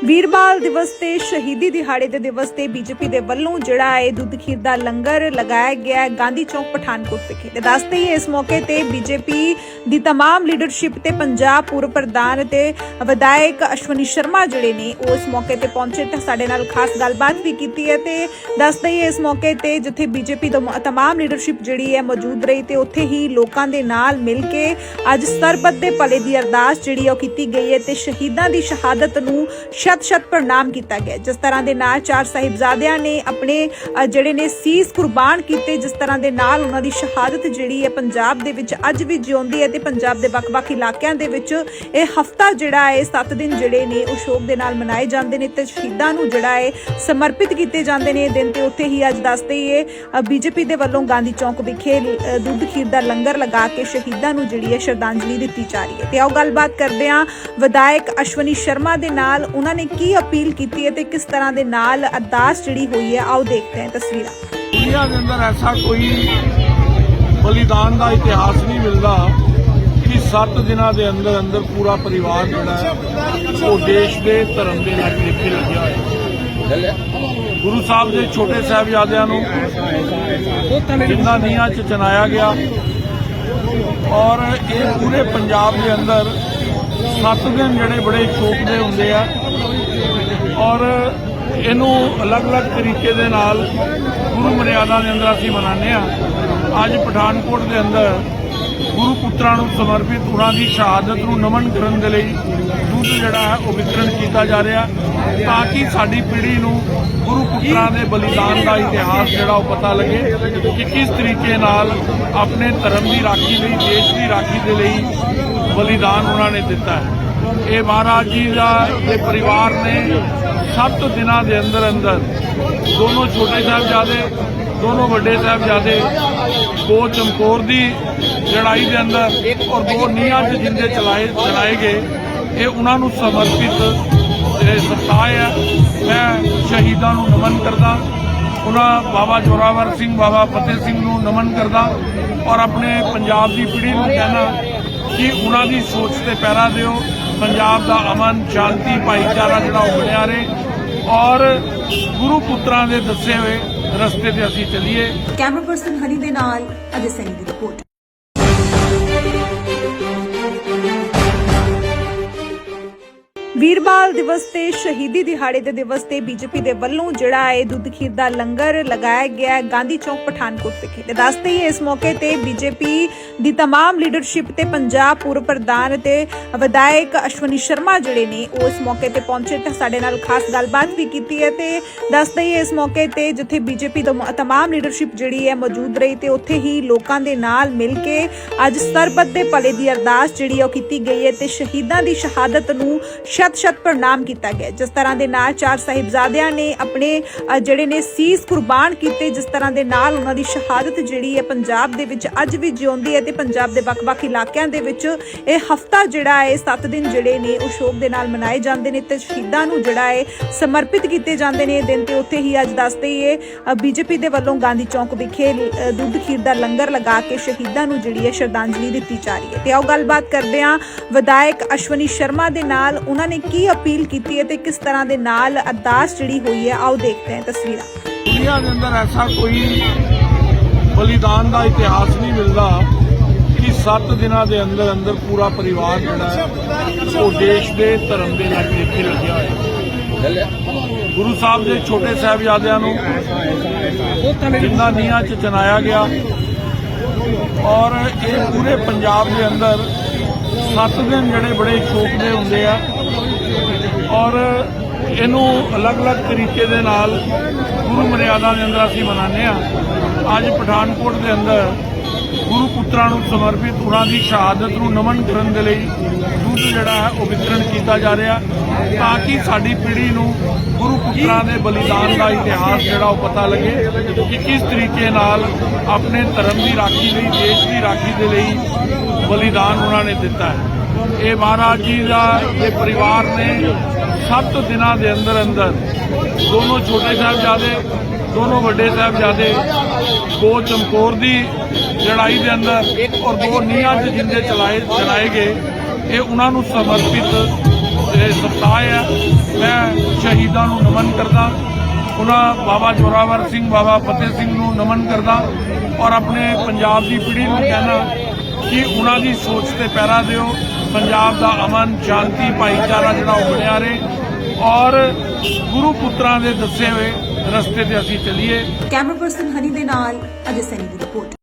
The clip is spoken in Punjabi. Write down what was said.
ਵੀਰਬਾਲ ਦਿਵਸ ਤੇ ਸ਼ਹੀਦੀ ਦਿਹਾੜੇ ਦੇ ਦਿਵਸ ਤੇ ਬੀਜੇਪੀ ਦੇ ਵੱਲੋਂ ਜਿਹੜਾ ਹੈ ਦੁੱਧ ਖੀਰ ਦਾ ਲੰਗਰ ਲਗਾਇਆ ਗਿਆ ਹੈ ਗਾਂਧੀ ਚੌਕ ਪਠਾਨਕੋਟ ਵਿਖੇ ਤੇ ਦੱਸਦੇ ਹੀ ਇਸ ਮੌਕੇ ਤੇ ਬੀਜੇਪੀ ਦੀ तमाम ਲੀਡਰਸ਼ਿਪ ਤੇ ਪੰਜਾਬ ਪੂਰਵ ਪ੍ਰਧਾਨ ਤੇ ਵਿਧਾਇਕ ਅਸ਼ਵਨੀ ਸ਼ਰਮਾ ਜਿਹੜੇ ਨੇ ਉਹ ਇਸ ਮੌਕੇ ਤੇ ਪਹੁੰਚੇ ਤੇ ਸਾਡੇ ਨਾਲ ਖਾਸ ਗੱਲਬਾਤ ਵੀ ਕੀਤੀ ਹੈ ਤੇ ਦੱਸਦੇ ਹੀ ਇਸ ਮੌਕੇ ਤੇ ਜਿੱਥੇ ਬੀਜੇਪੀ ਦਾ तमाम ਲੀਡਰਸ਼ਿਪ ਜਿਹੜੀ ਹੈ ਮੌਜੂਦ ਰਹੀ ਤੇ ਉੱਥੇ ਹੀ ਲੋਕਾਂ ਦੇ ਨਾਲ ਮਿਲ ਕੇ ਅੱਜ ਸਰਬੱਤ ਦੇ ਭਲੇ ਦੀ ਅਰਦਾਸ ਜਿਹੜੀ ਹੈ ਉਹ ਕੀਤੀ ਗਈ ਹੈ ਤੇ ਸ਼ਹੀਦਾਂ ਦੀ ਸ਼ਹਾਦਤ ਨੂੰ ਸ਼ਤ ਸ਼ਤ ਪ੍ਰਣਾਮ ਕੀਤਾ ਗਿਆ ਜਿਸ ਤਰ੍ਹਾਂ ਦੇ ਨਾਲ ਚਾਰ ਸਾਹਿਬਜ਼ਾਦਿਆਂ ਨੇ ਆਪਣੇ ਜਿਹੜੇ ਨੇ ਸੀਸ ਕੁਰਬਾਨ ਕੀਤੇ, ਜਿਸ ਤਰ੍ਹਾਂ ਦੇ ਨਾਲ ਉਹਨਾਂ ਦੀ ਸ਼ਹਾਦਤ ਜਿਹੜੀ ਹੈ ਪੰਜਾਬ ਦੇ ਵਿੱਚ ਅੱਜ ਵੀ ਜਿਉਂਦੀ ਹੈ ਤੇ ਪੰਜਾਬ ਦੇ ਵੱਖ-ਵੱਖ ਇਲਾਕਿਆਂ ਦੇ ਵਿੱਚ ਇਹ ਹਫਤਾ ਜਿਹੜਾ ਹੈ 7 ਦਿਨ ਜਿਹੜੇ ਨੇ ਉਹ ਸ਼ੋਕ ਦੇ ਨਾਲ ਮਨਾਏ ਜਾਂਦੇ ਨੇ ਤੇ ਸ਼ਹੀਦਾਂ ਨੂੰ ਜਿਹੜਾ ਹੈ ਸਮਰਪਿਤ ਕੀਤੇ ਜਾਂਦੇ ਨੇ ਇਹ ਦਿਨ ਤੇ ਉੱਥੇ ਹੀ ਅੱਜ ਦੱਸਦੇ ਹੀ ਇਹ ਬੀਜੇਪੀ ਦੇ ਵੱਲੋਂ ਗਾਂਧੀ ਚੌਂਕ ਵਿਖੇ ਦੁੱਧ ਖੀਰ ਦਾ ਲੰਗਰ ਲਗਾ ਕੇ ਸ਼ਹੀਦਾਂ ਨੂੰ ਜਿਹੜੀ ਹੈ ਸ਼ਰਧਾਂਜਲੀ ਦਿੱਤੀ ਜਾ ਰਹੀ ਹੈ। ਤੇ ਆਓ ਗੱਲਬਾਤ ਕਰਦੇ ਹਾਂ ਵਿਧਾਇਕ ਅਸ਼ਵਨੀ ਸ਼ਰਮਾ ਦੇ ਨਾਲ, ਉਹਨਾਂ ਨੇ ਕੀ ਅਪੀਲ ਕੀਤੀ ਹੈ ਤੇ ਕਿਸ ਤਰ੍ਹਾਂ ਦੇ ਨਾਲ ਅਰਦਾਸ ਜਿਹੜੀ ਹੋਈ ਹੈ, ਆਓ ਦੇਖਦੇ ਹਾਂ ਤਸਵੀਰਾਂ। ਦੁਨੀਆ ਦੇ ਅੰਦਰ ਐਸਾ ਕੋਈ ਬਲੀਦਾਨ ਦਾ ਇਤਿਹਾਸ ਨਹੀਂ ਮਿਲਦਾ ਕਿ 7 ਦਿਨਾਂ ਦੇ ਅੰਦਰ ਅੰਦਰ ਪੂਰਾ ਪਰਿਵਾਰ ਜਿਹੜਾ ਹੈ, ਉਹ ਦੇਸ਼ ਦੇ ਧਰਮ ਦੇ ਨਾਲ ਲਿਖੇ ਲੱਗਿਆ ਹੋਇਆ। ਗੁਰੂ ਸਾਹਿਬ ਦੇ ਛੋਟੇ ਸਾਹਿਬਜ਼ਾਦਿਆਂ ਨੂੰ ਜਿੰਦਾ ਨੀਹਾਂ 'ਚ ਚਨਾਇਆ ਗਿਆ ਔਰ ਇਹ ਪੂਰੇ ਪੰਜਾਬ ਦੇ ਅੰਦਰ 7 ਦਿਨ ਜਿਹੜੇ ਬੜੇ ਸ਼ੋਕ ਦੇ ਹੁੰਦੇ ਆ ਔਰ ਇਹਨੂੰ ਅਲੱਗ-ਅਲੱਗ ਤਰੀਕੇ ਦੇ ਨਾਲ ਗੁਰੂ ਮਰਿਆਦਾ ਦੇ ਅੰਦਰ ਅਸੀਂ ਮਨਾਉਂਦੇ ਆ ਅੱਜ ਪਠਾਨਕੋਟ ਦੇ ਅੰਦਰ ਗੁਰੂ ਪੁੱਤਰਾਂ ਨੂੰ ਸਮਰਪਿਤ ਉਹਨਾਂ ਦੀ ਸ਼ਹਾਦਤ ਨੂੰ ਨਮਨ ਕਰਨ ਦੇ ਲਈ ਦੁੱਧ ਜਿਹੜਾ ਹੈ ਉਹ ਵਿਤਰਨ ਕੀਤਾ ਜਾ ਰਿਹਾ ਤਾਂ ਕਿ ਸਾਡੀ ਪੀੜ੍ਹੀ ਨੂੰ ਗੁਰੂ ਪੁੱਤਰਾਂ ਦੇ ਬਲੀਦਾਨ ਦਾ ਇਤਿਹਾਸ ਜਿਹੜਾ ਉਹ ਪਤਾ ਲੱਗੇ ਕਿ ਕਿਸ ਤਰੀਕੇ ਨਾਲ ਆਪਣੇ ਧਰਮ ਦੀ ਰਾਖੀ ਲਈ, ਦੇਸ਼ ਦੀ ਰਾਖੀ ਦੇ ਲਈ ਬਲੀਦਾਨ ਉਹਨਾਂ ਨੇ ਦਿੱਤਾ ਹੈ। ਇਹ ਮਹਾਰਾਜ ਜੀ ਦਾ ਇਹ ਪਰਿਵਾਰ ਨੇ ਸੱਤ ਦਿਨਾਂ ਦੇ ਅੰਦਰ ਅੰਦਰ ਦੋਨੋਂ ਛੋਟੇ ਸਾਹਿਬਜ਼ਾਦੇ, ਦੋਨੋਂ ਵੱਡੇ ਸਾਹਿਬਜ਼ਾਦੇ ਦੋ ਚਮਕੌਰ ਦੀ ਲੜਾਈ ਦੇ ਅੰਦਰ ਔਰ ਦੋ ਨੀਹਾਂ 'ਚ ਜਿੰਦੇ ਚਲਾਏ ਚਲਾਏ ਗਏ। ਇਹ ਉਹਨਾਂ ਨੂੰ ਸਮਰਪਿਤ, ਇਹ ਸਪਤਾਹ ਹੈ। ਮੈਂ ਸ਼ਹੀਦਾਂ ਨੂੰ ਨਮਨ ਕਰਦਾ। ਉਹਨਾਂ ਬਾਬਾ ਜੋਰਾਵਰ ਸਿੰਘ, ਬਾਬਾ ਫਤਿਹ ਸਿੰਘ ਨੂੰ ਨਮਨ ਕਰਦਾ ਔਰ ਆਪਣੇ ਪੰਜਾਬ ਦੀ ਪੀੜ੍ਹੀ ਨੂੰ ਕਹਿਣਾ ਕਿ ਉਹਨਾਂ ਦੀ ਸੋਚ ਤੇ ਪਹਿਰਾ ਦਿਓ। ਪੰਜਾਬ ਦਾ ਅਮਨ, ਸ਼ਾਂਤੀ, ਭਾਈਚਾਰਾ ਜਿਹੜਾ ਉਹ ਬਣਿਆ ਰਹੇ ਔਰ ਗੁਰੂ ਪੁੱਤਰਾਂ ਦੇ ਦੱਸੇ ਹੋਏ ਰਸਤੇ ਤੇ ਅਸੀਂ ਚੱਲੀਏ। ਕੈਮਰਾ ਪਰਸਨ ਹਨੀ ਦੇ ਨਾਲ ਅਜੇ ਸੈਨੀ ਦੀ ਰਿਪੋਰਟ ਵੀਰਬਾਲ ਦਿਵਸ ਤੇ ਸ਼ਹੀਦੀ ਦਿਹਾੜੇ ਦੇ ਦਿਵਸ ਤੇ ਬੀਜੇਪੀ ਦੇ ਵੱਲੋਂ ਜਿਹੜਾ ਹੈ ਦੁੱਧ ਖੀਰ ਦਾ ਲੰਗਰ ਲਗਾਇਆ ਗਿਆ ਹੈ ਗਾਂਧੀ ਚੌਕ ਪਠਾਨਕੋਟ ਵਿਖੇ ਤੇ ਦੱਸਦੇ ਹੀ ਇਸ ਮੌਕੇ ਤੇ ਬੀਜੇਪੀ ਦੀ तमाम ਲੀਡਰਸ਼ਿਪ ਤੇ ਪੰਜਾਬ ਪੂਰਵ ਪ੍ਰਧਾਨ ਤੇ ਵਿਧਾਇਕ ਅਸ਼ਵਨੀ ਸ਼ਰਮਾ ਜਿਹੜੇ ਨੇ ਉਹ ਇਸ ਮੌਕੇ ਤੇ ਪਹੁੰਚੇ ਤੇ ਸਾਡੇ ਨਾਲ ਖਾਸ ਗੱਲਬਾਤ ਵੀ ਕੀਤੀ ਹੈ ਤੇ ਦੱਸਦੇ ਹੀ ਇਸ ਮੌਕੇ ਤੇ ਜਿੱਥੇ ਬੀਜੇਪੀ ਦਾ तमाम ਲੀਡਰਸ਼ਿਪ ਜਿਹੜੀ ਹੈ ਮੌਜੂਦ ਰਹੀ ਤੇ ਉੱਥੇ ਹੀ ਲੋਕਾਂ ਦੇ ਨਾਲ ਮਿਲ ਕੇ ਅੱਜ ਸਰਬੱਤ ਦੇ ਭਲੇ ਦੀ ਅਰਦਾਸ ਜਿਹੜੀ ਹੈ ਉਹ ਕੀਤੀ ਗਈ ਹੈ ਤੇ ਸ਼ਹੀਦਾਂ ਦੀ ਸ਼ਹਾਦਤ ਨੂੰ ਸ਼ਤ ਸ਼ਤ ਪ੍ਰਣਾਮ ਕੀਤਾ ਗਿਆ ਜਿਸ ਤਰ੍ਹਾਂ ਦੇ ਨਾਲ ਚਾਰ ਸਾਹਿਬਜ਼ਾਦਿਆਂ ਨੇ ਆਪਣੇ ਜਿਹੜੇ ਨੇ ਸੀਸ ਕੁਰਬਾਨ ਕੀਤੇ ਜਿਸ ਤਰ੍ਹਾਂ ਦੇ ਨਾਲ ਉਹਨਾਂ ਦੀ ਸ਼ਹਾਦਤ ਜਿਹੜੀ ਹੈ ਪੰਜਾਬ ਦੇ ਵਿੱਚ ਅੱਜ ਵੀ ਜਿਉਂਦੀ ਹੈ ਤੇ ਪੰਜਾਬ ਦੇ ਵੱਖ-ਵੱਖ ਇਲਾਕਿਆਂ ਦੇ ਵਿੱਚ ਇਹ ਹਫਤਾ ਜਿਹੜਾ ਹੈ 7 ਦਿਨ ਜਿਹੜੇ ਨੇ ਉਹ ਸ਼ੋਕ ਦੇ ਨਾਲ ਮਨਾਏ ਜਾਂਦੇ ਨੇ ਤੇ ਸ਼ਹੀਦਾਂ ਨੂੰ ਜਿਹੜਾ ਹੈ ਸਮਰਪਿਤ ਕੀਤੇ ਜਾਂਦੇ ਨੇ ਇਹ ਦਿਨ ਤੇ ਉੱਥੇ ਹੀ ਅੱਜ ਦੱਸਦੇ ਹੀ ਬੀਜੇਪੀ ਦੇ ਵੱਲੋਂ ਗਾਂਧੀ ਚੌਂਕ ਵਿਖੇ ਦੁੱਧ ਖੀਰ ਦਾ ਲੰਗਰ ਲਗਾ ਕੇ ਸ਼ਹੀਦਾਂ ਨੂੰ ਜਿਹੜੀ ਹੈ ਸ਼ਰਧਾਂਜਲੀ ਦਿੱਤੀ ਜਾ ਰਹੀ ਹੈ ਤੇ ਆਓ ਗੱਲਬਾਤ ਕਰਦੇ ਹਾਂ ਵਿਧਾਇਕ ਅਸ਼ਵਨੀ ਸ਼ਰਮਾ ਦੇ ਨਾਲ ਉਹਨਾਂ ਨੇ ਕੀ ਅਪੀਲ ਕੀਤੀ ਹੈ ਤੇ ਕਿਸ ਤਰ੍ਹਾਂ ਦੇ ਨਾਲ ਅਰਦਾਸ ਜਿਹੜੀ ਹੋਈ ਹੈ, ਆਓ ਦੇਖਦੇ ਹਾਂ ਤਸਵੀਰਾਂ। ਦੁਨੀਆ ਦੇ ਅੰਦਰ ਐਸਾ ਕੋਈ ਬਲੀਦਾਨ ਦਾ ਇਤਿਹਾਸ ਨਹੀਂ ਮਿਲਦਾ ਕਿ 7 ਦਿਨਾਂ ਦੇ ਅੰਦਰ ਅੰਦਰ ਪੂਰਾ ਪਰਿਵਾਰ ਜਿਹੜਾ ਹੈ, ਉਹ ਦੇਸ਼ ਦੇ ਧਰਮ ਦੇ ਨਾਲ ਲਿਖੇ ਲੱਗਿਆ ਹੋਇਆ ਗੁਰੂ ਸਾਹਿਬ ਦੇ ਛੋਟੇ ਸਾਹਿਬਜ਼ਾਦਿਆਂ ਨੂੰ ਜਿੰਦਾ ਨੀਹਾਂ 'ਚ ਚਨਾਇਆ ਗਿਆ ਔਰ ਇਹ ਪੂਰੇ ਪੰਜਾਬ ਦੇ ਅੰਦਰ 7 ਦਿਨ ਜਿਹੜੇ ਬੜੇ ਸ਼ੋਕ ਦੇ ਹੁੰਦੇ ਆ ਔਰ ਇਹਨੂੰ ਅਲੱਗ-ਅਲੱਗ ਤਰੀਕੇ ਦੇ ਨਾਲ ਗੁਰੂ ਮਰਿਆਦਾ ਦੇ ਅੰਦਰ ਅਸੀਂ ਮਨਾਉਂਦੇ ਆ ਅੱਜ ਪਠਾਨਕੋਟ ਦੇ ਅੰਦਰ ਗੁਰੂ ਪੁੱਤਰਾਂ ਨੂੰ ਸਮਰਪਿਤ ਉਹਨਾਂ ਦੀ ਸ਼ਹਾਦਤ ਨੂੰ ਨਮਨ ਕਰਨ ਦੇ ਲਈ ਦੁੱਧ ਜਿਹੜਾ ਹੈ ਉਹ ਵਿਤਰਨ ਕੀਤਾ ਜਾ ਰਿਹਾ ਤਾਂ ਕਿ ਸਾਡੀ ਪੀੜ੍ਹੀ ਨੂੰ ਗੁਰੂ ਪੁੱਤਰਾਂ ਦੇ ਬਲੀਦਾਨ ਦਾ ਇਤਿਹਾਸ ਜਿਹੜਾ ਉਹ ਪਤਾ ਲੱਗੇ ਕਿ ਕਿਸ ਤਰੀਕੇ ਨਾਲ ਆਪਣੇ ਧਰਮ ਦੀ ਰਾਖੀ ਲਈ, ਦੇਸ਼ ਦੀ ਰਾਖੀ ਦੇ ਲਈ ਬਲੀਦਾਨ ਉਹਨਾਂ ਨੇ ਦਿੱਤਾ ਹੈ। ਇਹ ਮਹਾਰਾਜ ਜੀ ਦਾ ਇਹ ਪਰਿਵਾਰ ਨੇ ਸੱਤ ਦਿਨਾਂ ਦੇ ਅੰਦਰ ਅੰਦਰ ਦੋਨੋਂ ਛੋਟੇ ਸਾਹਿਬਜ਼ਾਦੇ, ਦੋਨੋਂ ਵੱਡੇ ਸਾਹਿਬਜ਼ਾਦੇ ਦੋ ਚਮਕੌਰ ਦੀ ਲੜਾਈ ਦੇ ਅੰਦਰ ਔਰ ਦੋ ਨੀਹਾਂ 'ਚ ਜਿੰਦੇ ਚਲਾਏ ਚਲਾਏ ਗਏ। ਇਹ ਉਹਨਾਂ ਨੂੰ ਸਮਰਪਿਤ ਸਪਤਾਹ ਹੈ। ਮੈਂ ਸ਼ਹੀਦਾਂ ਨੂੰ ਨਮਨ ਕਰਦਾ। ਉਹਨਾਂ ਬਾਬਾ ਜੋਰਾਵਰ ਸਿੰਘ, ਬਾਬਾ ਫਤਿਹ ਸਿੰਘ ਨੂੰ ਨਮਨ ਕਰਦਾ ਔਰ ਆਪਣੇ ਪੰਜਾਬ ਦੀ ਪੀੜ੍ਹੀ ਨੂੰ ਕਹਿਣਾ ਕਿ ਉਹਨਾਂ ਦੀ ਸੋਚ ਤੇ ਪਹਿਰਾ ਦਿਓ। ਪੰਜਾਬ ਦਾ ਅਮਨ, ਸ਼ਾਂਤੀ, ਭਾਈਚਾਰਾ ਜਿਹੜਾ ਉਹ ਬਣਿਆ ਰਹੇ ਔਰ ਗੁਰੂ ਪੁੱਤਰਾਂ ਦੇ ਦੱਸੇ ਹੋਏ ਰਸਤੇ ਤੇ ਅਸੀਂ ਚੱਲੀਏ। ਕੈਮਰਾ ਪਰਸਨ ਹਨੀ ਦੇ ਨਾਲ ਅਜੇ ਸੈਨੀ ਦੀ ਰਿਪੋਰਟ